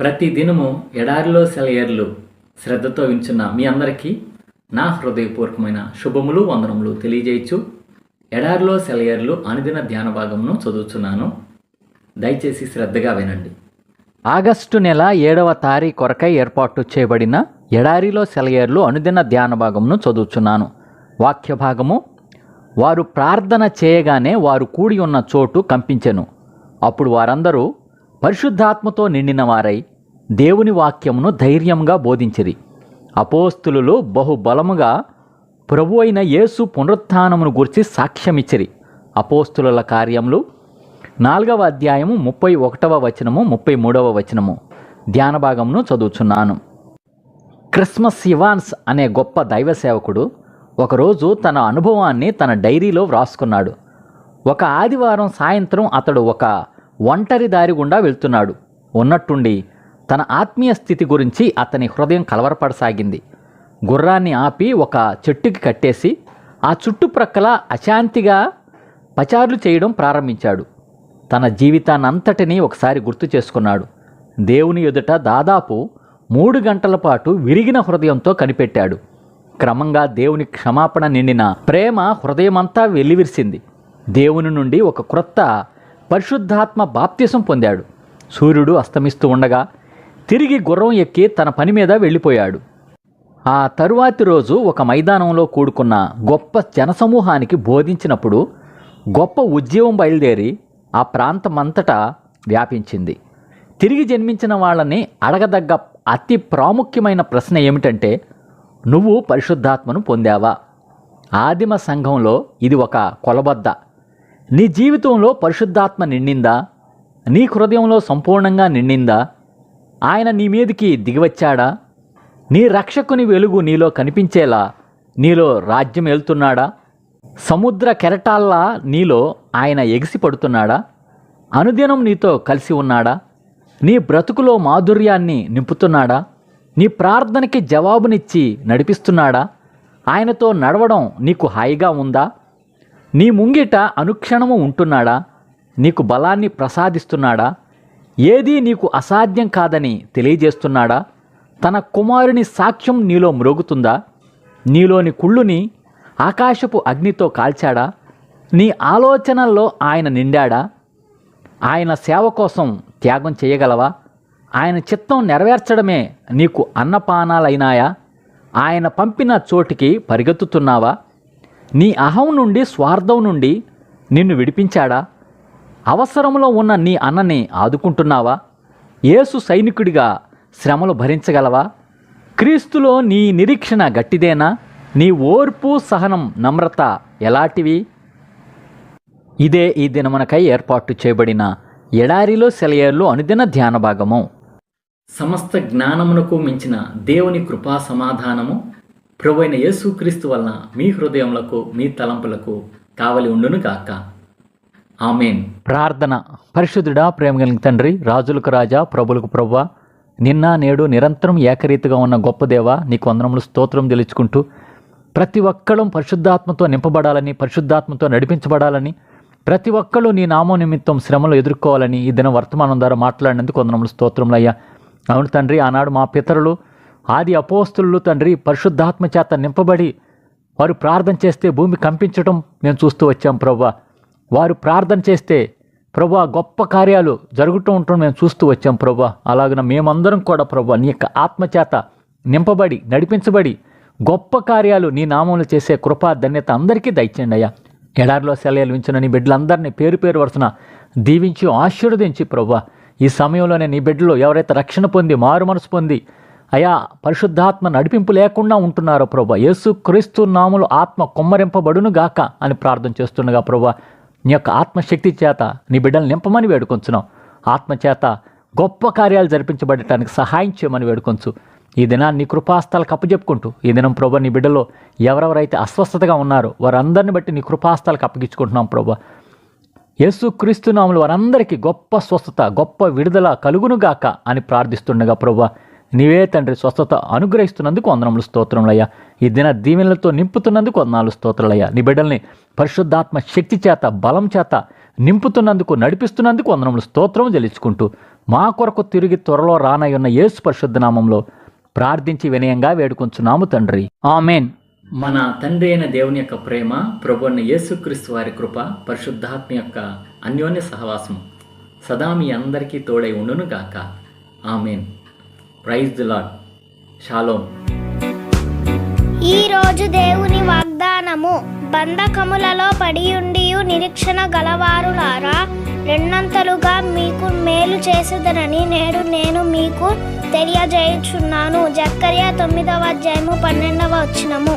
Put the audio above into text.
ప్రతి దినము ఎడారిలో సెలయర్లు శ్రద్ధతో వించున్న మీ అందరికీ నా హృదయపూర్వకమైన శుభములు వందనములు తెలియజేయచ్చు. ఎడారిలో సెలయర్లు అనుదిన ధ్యాన భాగమును చదువుతున్నాను దయచేసి శ్రద్ధగా వినండి. ఆగస్టు నెల ఏడవ తారీఖు కొరకై ఏర్పాటు చేయబడిన ఎడారిలో సెలయేర్లు అనుదిన ధ్యాన భాగమును చదువుచున్నాను. వాక్య భాగము వారు ప్రార్థన చేయగానే వారు కూడి ఉన్న చోటు కంపించెను. అప్పుడు వారందరూ పరిశుద్ధాత్మతో నిండిన వారై దేవుని వాక్యమును ధైర్యంగా బోధించిరి. అపోస్తులు బహుబలముగా ప్రభు అయిన యేసు పునరుత్థానమును గురించి సాక్ష్యమిచ్చిరి. అపోస్తుల కార్యములు నాలుగవ అధ్యాయము ముప్పై ఒకటవ వచనము ముప్పై మూడవ వచనము. ధ్యాన భాగమును చదువుచున్నాను. క్రిస్మస్ ఇవాన్స్ అనే గొప్ప దైవ సేవకుడు ఒకరోజు తన అనుభవాన్ని తన డైరీలో వ్రాసుకున్నాడు. ఒక ఆదివారం సాయంత్రం అతడు ఒక ఒంటరి దారి గుండా వెళ్తున్నాడు. ఉన్నట్టుండి తన ఆత్మీయ స్థితి గురించి అతని హృదయం కలవరపడసాగింది. గుర్రాన్ని ఆపి ఒక చెట్టుకి కట్టేసి ఆ చుట్టుప్రక్కల అశాంతిగా పచారులు చేయడం ప్రారంభించాడు. తన జీవితాన్నంతటినీ ఒకసారి గుర్తు చేసుకున్నాడు. దేవుని ఎదుట దాదాపు మూడు గంటల పాటు విరిగిన హృదయంతో కనిపెట్టాడు. క్రమంగా దేవుని క్షమాపణ నిండిన ప్రేమ హృదయమంతా వెల్లివిరిసింది. దేవుని నుండి ఒక క్రొత్త పరిశుద్ధాత్మ బాప్తిసం పొందాడు. సూర్యుడు అస్తమిస్తూ ఉండగా తిరిగి గుర్రం ఎక్కి తన పని మీద వెళ్ళిపోయాడు. ఆ తరువాతి రోజు ఒక మైదానంలో కూడుకున్న గొప్ప జనసమూహానికి బోధించినప్పుడు గొప్ప ఉద్యమం బయలుదేరి ఆ ప్రాంతమంతటా వ్యాపించింది. తిరిగి జన్మించిన వాళ్ళని అడగదగ్గ అతి ప్రాముఖ్యమైన ప్రశ్న ఏమిటంటే నువ్వు పరిశుద్ధాత్మను పొందావా? ఆదిమ సంఘంలో ఇది ఒక కొలబద్ద. నీ జీవితంలో పరిశుద్ధాత్మ నిండిందా? నీ హృదయంలో సంపూర్ణంగా నిండిందా? ఆయన నీ మీదికి దిగివచ్చాడా? నీ రక్షకుని వెలుగు నీలో కనిపించేలా నీలో రాజ్యం వెళ్తున్నాడా సముద్ర కెరటాల్లా నీలో ఆయన ఎగిసి పడుతున్నాడా? అనుదినం నీతో కలిసి ఉన్నాడా? నీ బ్రతుకులో మాధుర్యాన్ని నింపుతున్నాడా? నీ ప్రార్థనకి జవాబునిచ్చి నడిపిస్తున్నాడా? ఆయనతో నడవడం నీకు హాయిగా ఉందా? నీ ముంగిట అనుక్షణము ఉంటున్నాడా? నీకు బలాన్ని ప్రసాదిస్తున్నాడా? ఏదీ నీకు అసాధ్యం కాదని తెలియజేస్తున్నాడా? తన కుమారుని సాక్ష్యం నీలో మ్రోగుతుందా? నీలోని కుళ్ళుని ఆకాశపు అగ్నితో కాల్చాడా? నీ ఆలోచనల్లో ఆయన నిండాడా? ఆయన సేవ కోసం త్యాగం చేయగలవా? ఆయన చిత్తం నెరవేర్చడమే నీకు అన్నపానాలైనాయా? ఆయన పంపిన చోటికి పరిగెత్తుతున్నావా? నీ అహం నుండి స్వార్థం నుండి నిన్ను విడిపించాడా? అవసరంలో ఉన్న నీ అన్నని ఆదుకుంటున్నావా? యేసు సైనికుడిగా శ్రమలు భరించగలవా? క్రీస్తులో నీ నిరీక్షణ గట్టిదేనా? నీ ఓర్పు సహనం నమ్రత ఎలాంటివి? ఇదే ఈ దినమునకై ఏర్పాటు చేయబడిన ఎడారిలో సెలయేర్లు అనుదిన ధ్యాన భాగము. సమస్త జ్ఞానమునకు మించిన దేవుని కృపా సమాధానము ప్రభు అయిన యేసుక్రీస్తు వలన మీ హృదయములకు మీ తలంపులకు కావలి ఉండును గాక ఆమెన్. ప్రార్థన. పరిశుద్ధుడా ప్రేమ కలిగిన తండ్రి రాజులకు రాజా ప్రభులకు ప్రవ్వ నిన్న నేడు నిరంతరం ఏకరీతిగా ఉన్న గొప్ప దేవ నీకు వందనములు స్తోత్రం తెలుచుకుంటూ ప్రతి ఒక్కళ్ళం పరిశుద్ధాత్మతో నింపబడాలని పరిశుద్ధాత్మతో నడిపించబడాలని ప్రతి ఒక్కళ్ళు నీ నామో నిమిత్తం శ్రమలు ఎదుర్కోవాలని ఈ దిన వర్తమానం ద్వారా మాట్లాడినందుకు వందనములు స్తోత్రములయ్యా అవును తండ్రి ఆనాడు మా పితరులు ఆది అపోస్తులు తండ్రి పరిశుద్ధాత్మ చేత నింపబడి వారు ప్రార్థన చేస్తే భూమి కంపించడం మేము చూస్తూ వచ్చాం ప్రవ్వా. వారు ప్రార్థన చేస్తే ప్రభా గొప్ప కార్యాలు జరుగుతూ ఉంటాం మేము చూస్తూ వచ్చాం ప్రభా. అలాగన మేమందరం కూడా ప్రభా నీ యొక్క ఆత్మచేత నింపబడి నడిపించబడి గొప్ప కార్యాలు నీ నామంలో చేసే కృపా ధన్యత అందరికీ దయచేయండి అయ్యా. ఎడారిలో సెలవులు ఉంచిన నీ బిడ్డలందరినీ పేరు పేరు వరుసన దీవించి ఆశీర్వదించి ప్రభా. ఈ సమయంలోనే నీ బిడ్డలు ఎవరైతే రక్షణ పొంది మారు మనసు పొంది అయా పరిశుద్ధాత్మ నడిపింపు లేకుండా ఉంటున్నారో ప్రభా. యేసు క్రీస్తు నాములు ఆత్మ కుమ్మరింపబడును గాక అని ప్రార్థన చేస్తుండగా ప్రభా నీ యొక్క ఆత్మశక్తి చేత నీ బిడ్డలు నింపమని వేడుకొంచున్నాం. ఆత్మ చేత గొప్ప కార్యాలు జరిపించబడటానికి సహాయం చేయమని వేడుకొంచు. ఈ దినాన్ని నీ కృపాస్తాలకు అప్పచెప్పుకుంటూ ఈ దినం ప్రభా నీ బిడ్డలో ఎవరెవరైతే అస్వస్థతగా ఉన్నారో వారందరిని బట్టి నీ కృపాస్తాలకు అప్పగించుకుంటున్నాం ప్రభా. యేసు క్రీస్తునాములు వారందరికీ గొప్ప స్వస్థత గొప్ప విడుదల కలుగునుగాక అని ప్రార్థిస్తుండగా ప్రభా. నీవే తండ్రి స్వస్థత అనుగ్రహిస్తున్నందుకు వందనములు స్తోత్రములయ్యా. ఈ దిన దీవెనలతో నింపుతున్నందుకు వందనాలు స్తోత్రాలయ్యా నీ బిడ్డల్ని పరిశుద్ధాత్మ శక్తి చేత బలం చేత నింపుతున్నందుకు నడిపిస్తున్నందుకు వందనములు స్తోత్రం చెల్లించుకుంటూ మా కొరకు తిరిగి త్వరలో రానయ్యున్న యేసు పరిశుద్ధ నామంలో ప్రార్థించి వినయంగా వేడుకొంచున్నాము తండ్రి. ఆమెన్. మన తండ్రి అయిన దేవుని యొక్క ప్రేమ ప్రభు అయిన యేసుక్రీస్తు వారి కృప పరిశుద్ధాత్మ యొక్క అన్యోన్య సహవాసం సదా మీ అందరికీ తోడై ఉండును గాక. Amen. Praise the Lord shalom ఈ రోజు దేవుని వాగ్దానము బంధకములలో పడియుండియు నిరీక్షణ గలవారులారా రెండంతలుగా మీకు మేలు చేసేదనని నేడు నేను మీకు తెలియజేయుచున్నాను. జక్కర్య తొమ్మిదవ అధ్యాయము పన్నెండవ వచ్చినము